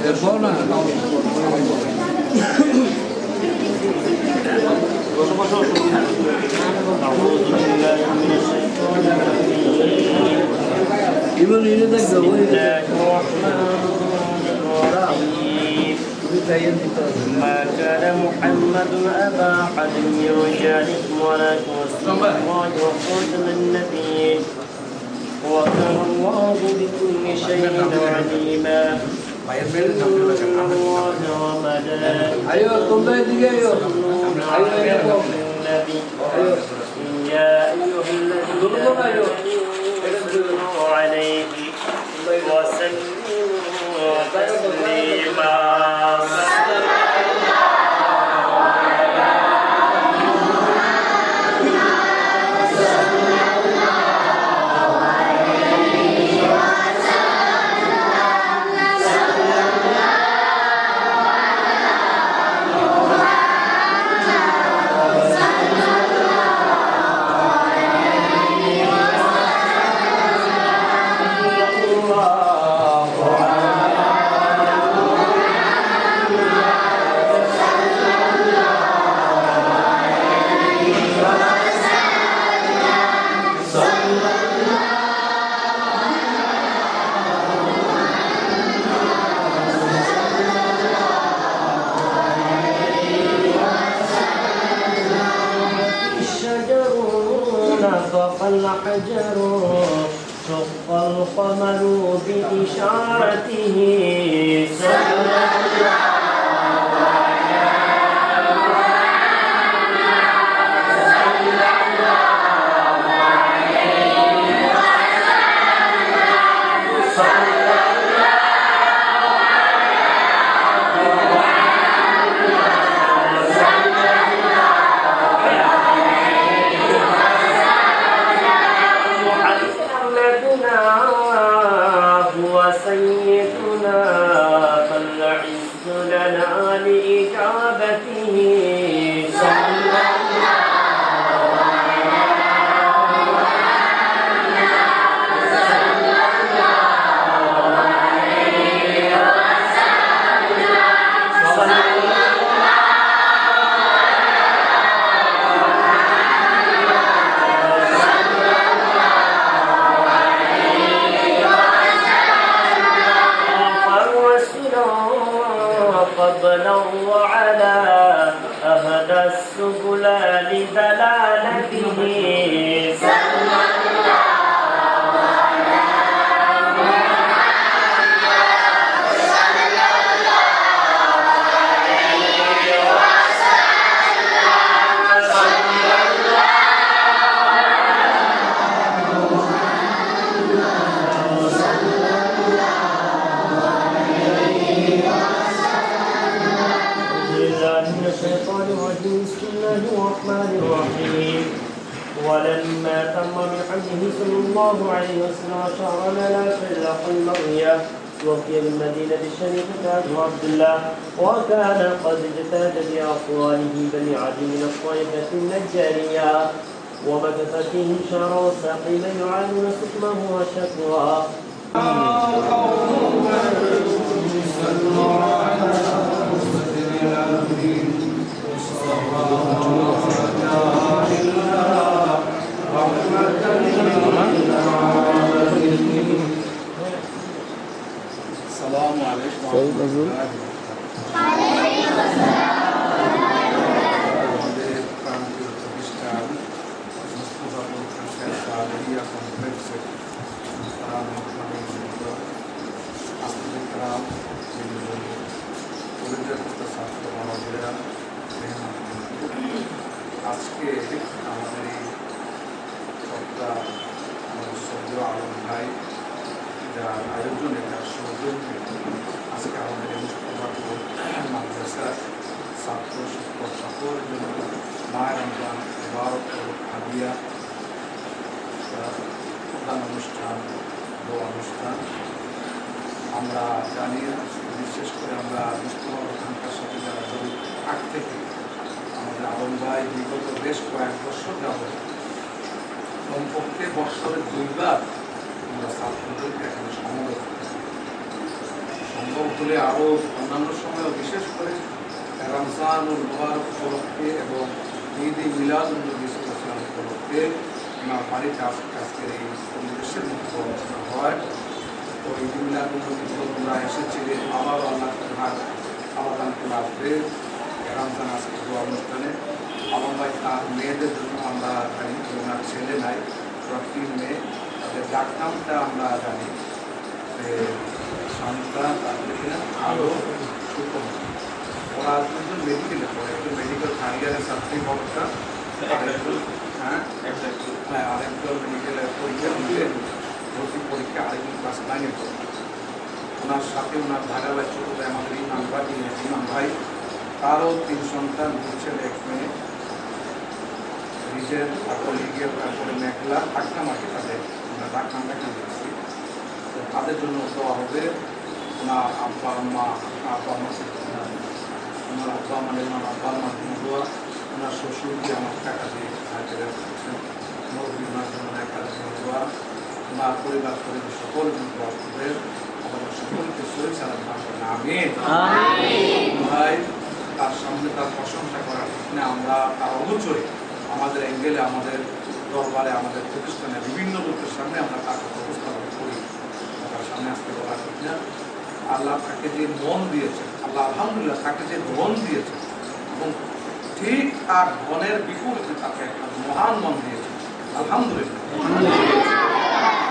Iman الرحمن الرحيم Kayan kita. ما كان محمد أبا أحد من رجالكم ولكن رسول الله وخاتم النبيين وكان الله بكل شيء عليما إن الله وملائكته Ayo, tumbay dige ayo. يصلون Ayo, على ayo. النبي Ayo. يا أيها الذين Dulu ka ayo. آمنوا صلوا عليه وسلموا تسليما قبلا وعلى أهدى السبل لدلالته الشيطان الرجيم. بسم الله الرحمن الرحيم. ولما تم بحجه صلى الله عليه وسلم شهر لا فرق المرية وفي المدينة الشريفة أبو عبد الله وكان قد اجتهد بأقواله بني عدي من الطائفة النجارية ومكث فيه شهر وساقي من يعانون سقمه وشكواه ছাত্র মহাজেরা আজকে আমাদের এই সপ্তাহ আমাদের সদ্য আলম ভাই যার আয়োজনে তার সৌজন্যে আজকে আমাদের এই মুস্তফাপুর মাদ্রাসার ছাত্র শিক্ষক সকলের জন্য মায়ের রমজান এবারত হাদিয়া প্রধান অনুষ্ঠান দোয়া অনুষ্ঠান আমরা জানি বিশেষ করে আমরা মুস্তফা খানকার সাথে যারা জড়িত আগ থেকে ভাই বিগত বেশ কয়েক বছর যাবত কমপক্ষে বছরে দুইবার আমরা ছাত্রদেরকে এখানে করি। সম্ভব হলে আরও অন্যান্য সময়ও বিশেষ করে রমজান ও মোবারক উপলক্ষে এবং ঈদ মিলাদ নবী ইসলাম উপলক্ষে ওনার বাড়িতে আজ- আজকের এই পরিবেশের মধ্যে অনুষ্ঠান হয়। তো ঈদ ই মিলাদ নবী তোমরা এসেছিলে আবার আল্লাহ তাহার আবাদান করে আসবে। রমজান আজকে দোয়া অনুষ্ঠানে আমার ভাই তার মেয়েদের জন্য আমরা জানি ওনার ছেলে নাই তিন মেয়ে। তাদের ডাকনামটা আমরা জানি তারপরে কিনা আলো সুকম ওরা দুজন মেডিকেলে পড়ে একজন মেডিকেল থার্ড ইয়ারের ছাত্রী আরেকজন হ্যাঁ হ্যাঁ আরেকজন মেডিকেলের পরীক্ষা দিলে ভর্তি পরীক্ষা আরেকজন ক্লাস নাইনে পড়ে ওনার সাথে ওনার ভাই ছোটো ভাই আমাদের ইমাম ভাই ইমাম তারও তিন সন্তান দুই ছেলে এক রিজের তারপর লিগের তারপরে মেঘলা টাকা মাকে তাদের আমরা তাদের জন্য দেওয়া হবে, ওনার আব্বা, আম্মা আব্বা, আম্মা ওনার আব্বা মানে ওনার আব্বা আম্মা দোয়া ওনার শ্বশুরকে আমার টাকা দিয়ে সাহায্য করছেন এক হাজার টাকা দোয়া ওনার পরিবার পরিবার সকল করবেন আমাদের সকলকে শরীর চালান পারবেন আমিন ভাই তার সামনে তার প্রশংসা করার না আমরা তার অগোচরে আমাদের অ্যাঙ্গেলে আমাদের দরবারে আমাদের প্রতিষ্ঠানে বিভিন্ন লোকের সামনে আমরা তার কথা উপস্থাপন করি তার সামনে আসতে বলা ঠিক আল্লাহ তাকে যে মন দিয়েছে আল্লাহ আলহামদুলিল্লাহ তাকে যে ধন দিয়েছে এবং ঠিক তার ধনের বিপরীতে তাকে একটা মহান মন দিয়েছে আলহামদুলিল্লাহ।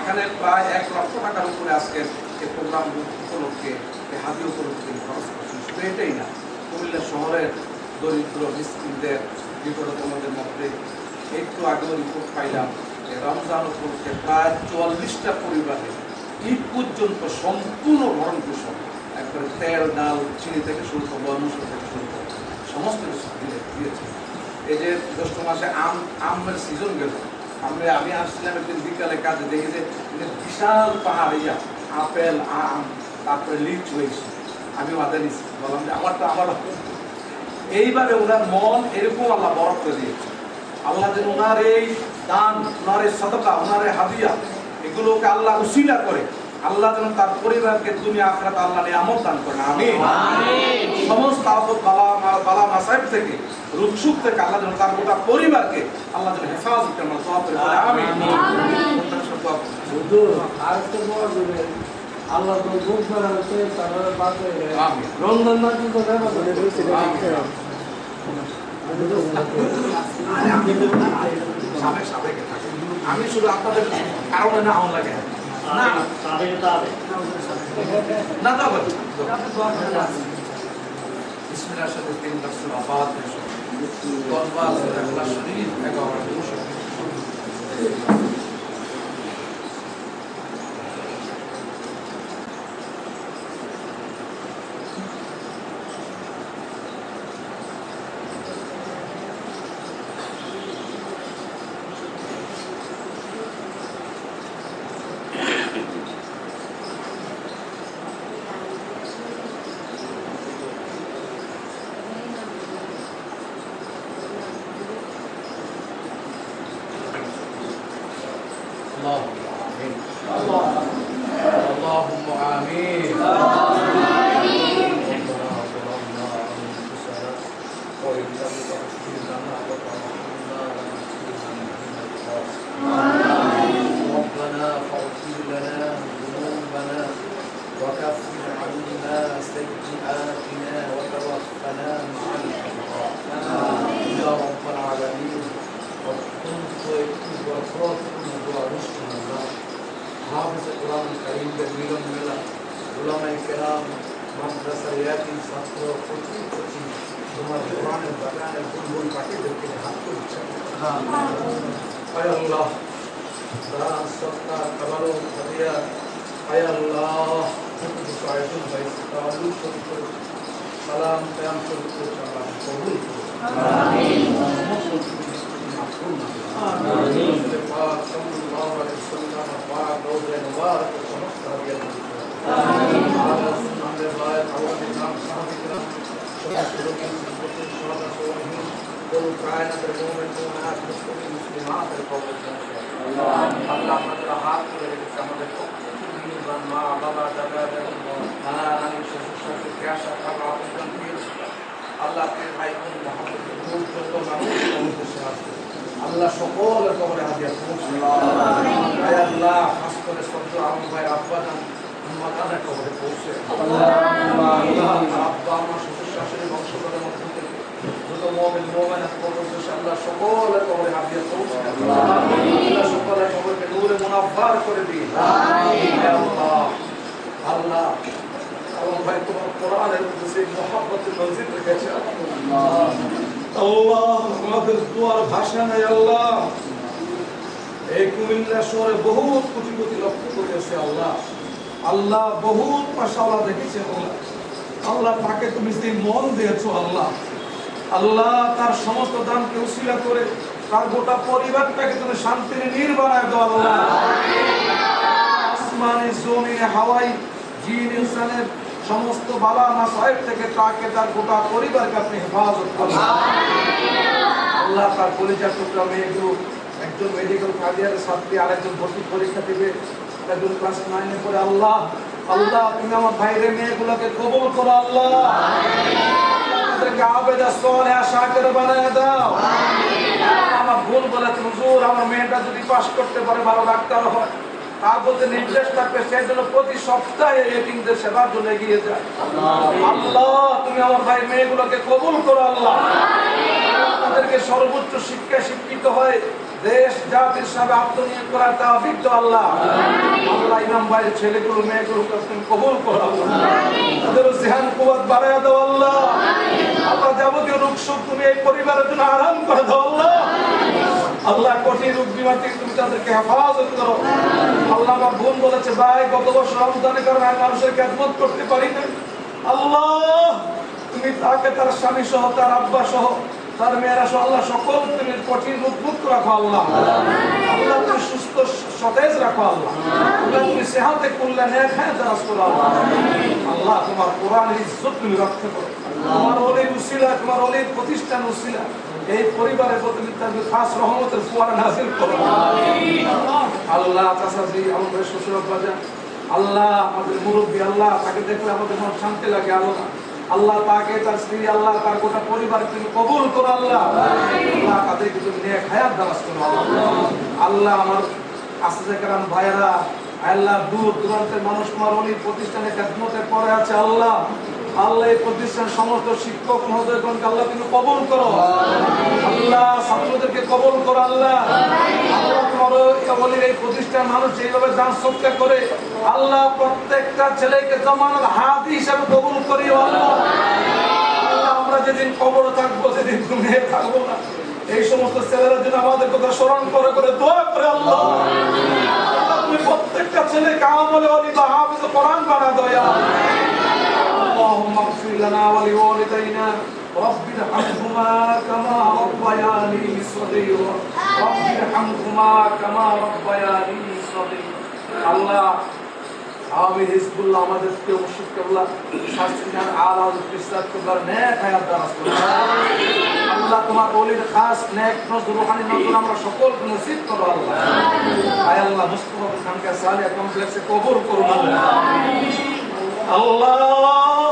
এখানে প্রায় এক লক্ষ টাকার উপরে আজকে এই প্রোগ্রাম উপলক্ষে হাতি উপলক্ষে খরচ করছেন শুধু এটাই না, কুমিল্লা শহরের দরিদ্র, মিসকিনদের, বিপদতমদের মধ্যে একটু আগেও রিপোর্ট পাইলাম রমজান উপলক্ষে প্রায় চুয়াল্লিশটা পরিবারে ঈদ পর্যন্ত সম্পূর্ণ ভরণ পোষণ। একবারে তেল, ডাল, চিনি থেকে শুরু করে মনুষ্য থেকে শুরু করে সমস্ত কিছু দিয়ে দিয়েছে। এই যে জ্যৈষ্ঠ মাসে আম, আমের সিজন গেল। আমরা, আমি আসছিলাম একদিন বিকালে কাজে, দেখি যে যে বিশাল পাহাড় ইয়া আপেল, আম, তারপরে লিচু হয়েছে। আমি মাথায় নিচ্ছি বললাম যে আমারটা আমার এইভাবে ওনার মন এরকম আল্লাহ বরফ করে দিয়েছে। আল্লাহ যেন ওনার এই দান, ওনার এই সতকা ওনার এই হাদিয়া এগুলোকে আল্লাহ উসিলা করে। আল্লাহ যেন তার পরিবারকে তুমি আখরাত আল্লাহ নিয়ামত দান করেন। আমি সমস্ত আপদ বালা মা- বালা মাসাইব থেকে রুকসুক থেকে আল্লাহ যেন তার গোটা পরিবারকে আল্লাহ যেন হেফাজত করেন দোয়া আমি আল্লাহ তো বুক করা হচ্ছে তারপরে বাঁচে রমজান মাস তো দেখা করে সাবেক সাবেক। থাকে আমি শুধু আপনাদের কারণে না হন লাগে। না। না, তা বলি। সাথে তিন দর্শন আবাদ দরবার ইখলাস শরীফ ربنا فاغفر لنا ذنوبنا وكفر عنا سيئاتنا وتوفنا مع الأبرار يا رب العالمين وكنت وفرات ورشدنا الله حافظ القرآن الكريم جميل ملا علماء الكرام Amin. আল্লাহ আমাদের হাত করে রেখেছে আমাদের মা বাবা দাদা নানা নানি শ্বশুর শাশুড়ি আশা খাওয়া আবেদন দিয়েছে আল্লাহ আপনার ভাই বোন আল্লাহ সকলের কবরে হাজির আল্লাহ খাস করে সত্য আব্বা আমার শ্বশুর শাশুড়ি বংশধরের মধ্যে থেকে যত মোমেন মোমেন আল্লাহ সকলের কবরে হাজিয়া পৌঁছে আল্লাহ সকলের কবরকে নূরে মুনাফার করে দিন। আল্লাহ। আল্লাহ। আলম ভাই তোমার কোরআনের মধ্যে সেই মহাব্বতের মসজিদ রেখেছে। আল্লাহ আমাদের দুয়ার ভাষা নেই আল্লাহ। এই কুমিল্লা শহরে বহুত কোটি কোটি লক্ষ্য করেছে আল্লাহ। আল্লাহ বহুত মাসাল্লাহ দেখেছে আল্লাহ। আল্লাহ তাকে তুমি সেই মন দিয়েছ আল্লাহ আল্লাহ তার সমস্ত দানকে উশিলা করে তার গোটা পরিবারটাকে তুমি শান্তির নির্বাণায় দাও আল্লাহ। আসমানে, জমিনে হাওয়াই জিন, ইনসানের সমস্ত বালা মাসাইব থেকে তাকে তার গোটা পরিবারকে আপনি হেফাজত করুন। আল্লাহ তার পরিচয় টুকরা মেয়েগুলো একজন মেডিকেল কাজিয়ারের ছাত্রী, আরেকজন ভর্তি পরীক্ষা দিবে। একজন ক্লাস নাইনে পড়ে আল্লাহ। আল্লাহ তুমি আমার বাইরে মেয়েগুলোকে কবুল করো আল্লাহ। আমার ভুল বলে হুজুর আমার মেয়েটা যদি পাস করতে পারে ভালো ডাক্তার হয়। তার প্রতি নির্দেশ থাকবে সেই জন্য প্রতি সপ্তাহে এটিমদের সেবার জন্য এগিয়ে যায়। আল্লাহ তুমি আমার ভাই মেয়েগুলোকে কবুল করো আল্লাহ। সর্বোচ্চ শিক্ষা শিক্ষিত হয়ে দেশ জাতির সাথে আত্মনিয়োগ করার তা অভিজ্ঞ আল্লাহ। আল্লাহ ইমাম ভাইয়ের ছেলেগুলো মেয়েগুলোকে তুমি কবুল করো? তাদের জেহান কুয়াত বাড়ায় দাও আল্লাহ। আল্লাহ যাবতীয় রোগ শোক তুমি এই পরিবারের জন্য আরাম করে দাও আল্লাহ। আল্লাহ কঠিন রোগ বিমার থেকে তুমি তাদেরকে হেফাজত করো। আল্লাহ আমার বোন বলেছে, ভাই, গত বছর রমজানের কারণে আমি মানুষের খেদমত করতে পারি না আল্লাহ, তুমি তাকে তার স্বামী সহ তার আব্বা সহ তার মেয়েরা আল্লাহ সকল তুমি কঠিন মুক্ত রাখো আল্লাহ। আল্লাহ তুমি সুস্থ, সতেজ রাখো আল্লাহ। আল্লাহ তুমি সেহাতে করলে নেক হ্যাঁ করো আল্লাহ। আল্লাহ, তোমার কোরআনের ইজ্জত তুমি তোমার অলির তোমার অলির প্রতিষ্ঠান উসিলা। এই পরিবারের প্রতি খাস রহমতের করো। আল্লাহ চাচাজি আমাদের শ্বশুর বাজা আল্লাহ, আমাদের মুরব্বী আল্লাহ, তাকে দেখলে আমাদের মন শান্তি লাগে আল্লাহ আল্লাহ তাকে তার স্ত্রী, আল্লাহ তার গোটা পরিবার তুমি কবুল করো আল্লাহ। আল্লাহ তাদেরকে তুমি নেক হায়াত দারাজ করো আল্লাহ। আমার আস্তে কারণ ভাইয়েরা, আল্লাহ দূর দূরান্তের মানুষ অনেক প্রতিষ্ঠানে খেদমতে পড়ে আছে আল্লাহ। আল্লাহ এই প্রতিষ্ঠান সমস্ত শিক্ষক, মহোদয়গণকে আল্লাহ তুমি কবল করো। আল্লাহ ছাত্রদেরকে কবল করো আল্লাহ। আল্লাহ তোমার বলি এই প্রতিষ্ঠান মানুষ এইভাবে দান সত্যা করে আল্লাহ প্রত্যেকটা ছেলেকে জমানোর হাত হিসাবে কবুল করি আল্লাহ আল্লাহ, আমরা যেদিন কবর থাকবো যেদিন তুমি থাকবো না এই সমস্ত ছেলেরা যেন আমাদের কথা স্মরণ করে করে দোয়া করে আল্লাহ আল্লাহ, তুমি প্রত্যেকটা ছেলেকে আমলে অলি বা হাফিজ কোরআন বানা দয়া اللهم اغفر لنا ولوالدينا رب ارحمهما كما ربياني صغيرا رب ارحمهما كما ربياني صغيرا الله আমি হিজবুল্লাহ আমাদেরকে মুর্শিদ কেবলা শাস্ত্রী খান আলাদ ইসলাম কেবলার নেক হায়াত দারাজ করুন আল্লাহ তোমার ওলির খাস নেক নজর রুহানি নজর আমরা সকলকে নসিব করো আল্লাহ আয় আল্লাহ মুস্তফা খানকে সালিয়া কমপ্লেক্সে কবুল করুন আল্লাহ আল্লাহ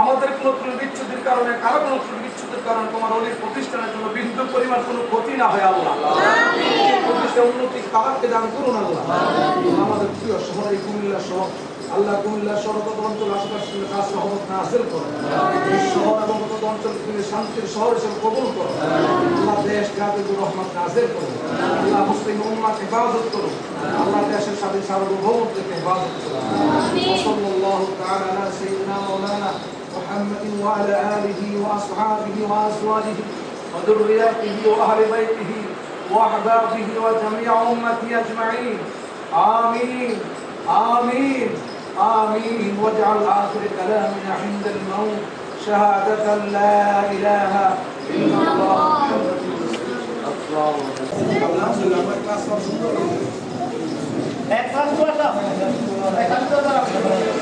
আমাদের কোন ত্রুটি বিচ্ছুতির কারণে কারো কোন ত্রুটি বিচ্ছুতির কারণে তোমার অলির প্রতিষ্ঠানের জন্য বিন্দু পরিমাণ কোনো ক্ষতি না হয় আল্লাহ এই প্রতিষ্ঠান উন্নতি কারাকে দান করুন আল্লাহ আমাদের প্রিয় শহর এই কুমিল্লা শহর আল্লাহ কুমিল্লা শহর তত অঞ্চল আশেপাশে তুমি কাজ রহমত নাজিল করো এই শহর এবং তত অঞ্চল তুমি শান্তির শহর হিসেবে কবুল করো আল্লাহ দেশ জাতির রহমত নাজিল করো আল্লাহ মুসলিম উম্মাকে হেফাজত করো আল্লাহ দেশের স্বাধীন সার্বভৌমত্বকে হেফাজত করো وصلى الله تعالى على سيدنا مولانا محمد وعلى آله وأصحابه وأزواجه وذرياته وأهل بيته وأحبابه وجميع أمته أجمعين آمين آمين آمين واجعل آخر كلامنا عند الموت شهادة لا إله إلا الله محمد رسول الله এক ক্লাস করে দাও এক ক্লাস করে